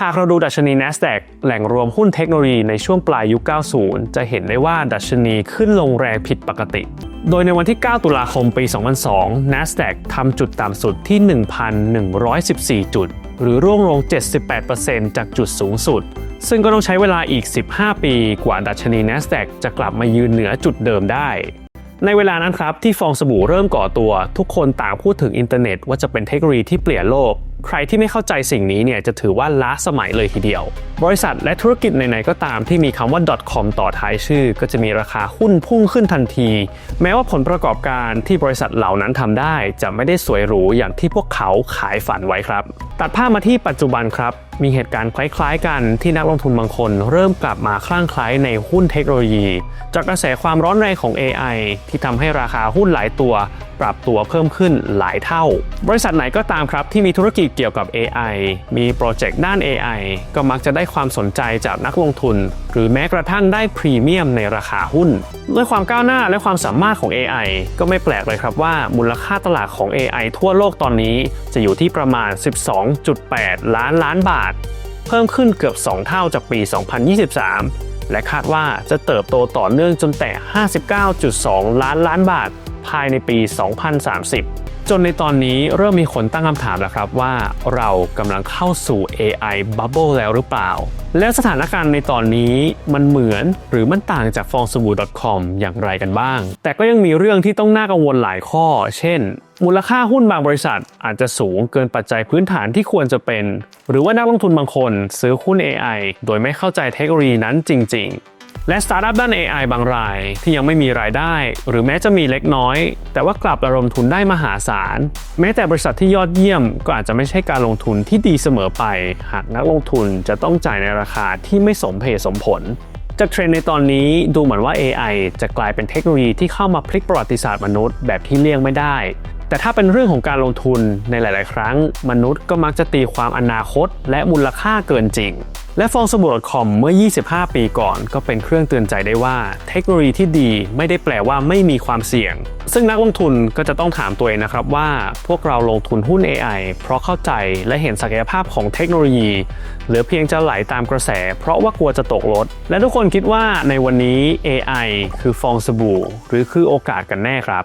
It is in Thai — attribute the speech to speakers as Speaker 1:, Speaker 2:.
Speaker 1: หากเราดูดัชนี NASDAQ แหล่งรวมหุ้นเทคโนโลยีในช่วงปลายยุค 90 จะเห็นได้ว่าดัชนีขึ้นลงแรงผิดปกติ โดยในวันที่ 9 ตุลาคมปี 2002 NASDAQ ทำจุดต่ำสุดที่ 1,114 จุด หรือร่วงลง 78%จากจุดสูงสุด ซึ่งก็ต้องใช้เวลาอีก 15 ปีกว่าดัชนี NASDAQ จะกลับมายืนเหนือจุดเดิมได้ในเวลานั้นครับที่ฟองสบู่เริ่มก่อตัว ทุกคนต่างพูดถึงอินเทอร์เน็ตว่าจะเป็นเทคโนโลยีที่เปลี่ยนโลก ใครที่ไม่เข้าใจสิ่งนี้เนี่ยจะถือว่าล้าสมัยเลยทีเดียว บริษัทและธุรกิจไหนๆก็ตามที่มีคำว่า .com ต่อท้ายชื่อ ก็จะมีราคาหุ้นพุ่งขึ้นทันที แม้ว่าผลประกอบการที่บริษัทเหล่านั้นทำได้ จะไม่ได้สวยหรูอย่างที่พวกเขาขายฝันไว้ครับตัดภาพมาที่ปัจจุบันครับ มีเหตุการณ์คล้ายๆกันที่นักลงทุนบางคน เริ่มกลับมาคลั่งไคล้ในหุ้นเทคโนโลยี จากกระแสความร้อนแรงของ AI ที่ทำให้ราคาหุ้นหลายตัว ปรับตัวเพิ่มขึ้นหลายเท่า บริษัทไหนก็ตามครับที่มีธุรกิจเกี่ยวกับ AI มีโปรเจกต์ด้าน AI ก็มักจะได้ความสนใจจากนักลงทุน หรือแม้กระทั่งได้พรีเมียมในราคาหุ้น ด้วยความก้าวหน้าและความสามารถของ AI ก็ไม่แปลกเลยครับว่ามูลค่าตลาดของ AI ทั่วโลกตอนนี้จะอยู่ที่ประมาณ 12.8 ล้านล้านบาท เพิ่มขึ้นเกือบ 2 เท่าจากปี 2023 และคาดว่าจะเติบโตต่อเนื่องจนแต่ 59.2 ล้านล้านบาท ภายในปี 2030 จนในตอนนี้เริ่มมีคนตั้งคำถามแล้วครับว่าเรากำลังเข้าสู่ AI Bubble แล้วหรือเปล่า และสถานการณ์ในตอนนี้มันเหมือนหรือมันต่างจากฟองสบู่ .com อย่างไรกันบ้าง แต่ก็ยังมีเรื่องที่ต้องน่ากังวลหลายข้อ เช่น มูลค่าหุ้นบางบริษัทอาจจะสูงเกินปัจจัยพื้นฐานที่ควรจะเป็น หรือว่านักลงทุนบางคนซื้อหุ้น AI โดยไม่เข้าใจเทคโนโลยีนั้นจริง ๆ และสตาร์ทอัพด้าน AI บางรายที่ยังไม่มีรายได้ หรือแม้จะมีเล็กน้อย แต่ว่ากลับระดมทุนได้มหาศาล แม้แต่บริษัทที่ยอดเยี่ยมก็อาจจะไม่ใช่การลงทุนที่ดีเสมอไป หากนักลงทุนจะต้องจ่ายในราคาที่ไม่สมเหตุสมผลจากเทรนในตอนนี้ดูเหมือนว่า AI จะกลายเป็นเทคโนโลยีที่เข้ามาพลิกประวัติศาสตร์มนุษย์แบบที่เลี่ยงไม่ได้ แต่ถ้าเป็นเรื่องของการลงทุนในหลาย ๆ ครั้ง มนุษย์ก็มักจะตีความอนาคต และมูลค่าเกินจริง และฟองสบู่ .com เมื่อ 25 ปีก่อนก็เป็นเครื่องเตือนใจได้ว่า เทคโนโลยีที่ดีไม่ได้แปลว่าไม่มีความเสี่ยง ซึ่งนักลงทุนก็จะต้องถามตัวเองนะครับว่าพวกเราลงทุนหุ้น AI เพราะเข้าใจและเห็นศักยภาพของเทคโนโลยี หรือเพียงจะไหลตามกระแส เพราะว่ากลัวจะตกรถ และทุกคนคิดว่าในวันนี้ AI คือฟองสบู่ หรือคือโอกาสกันแน่ครับ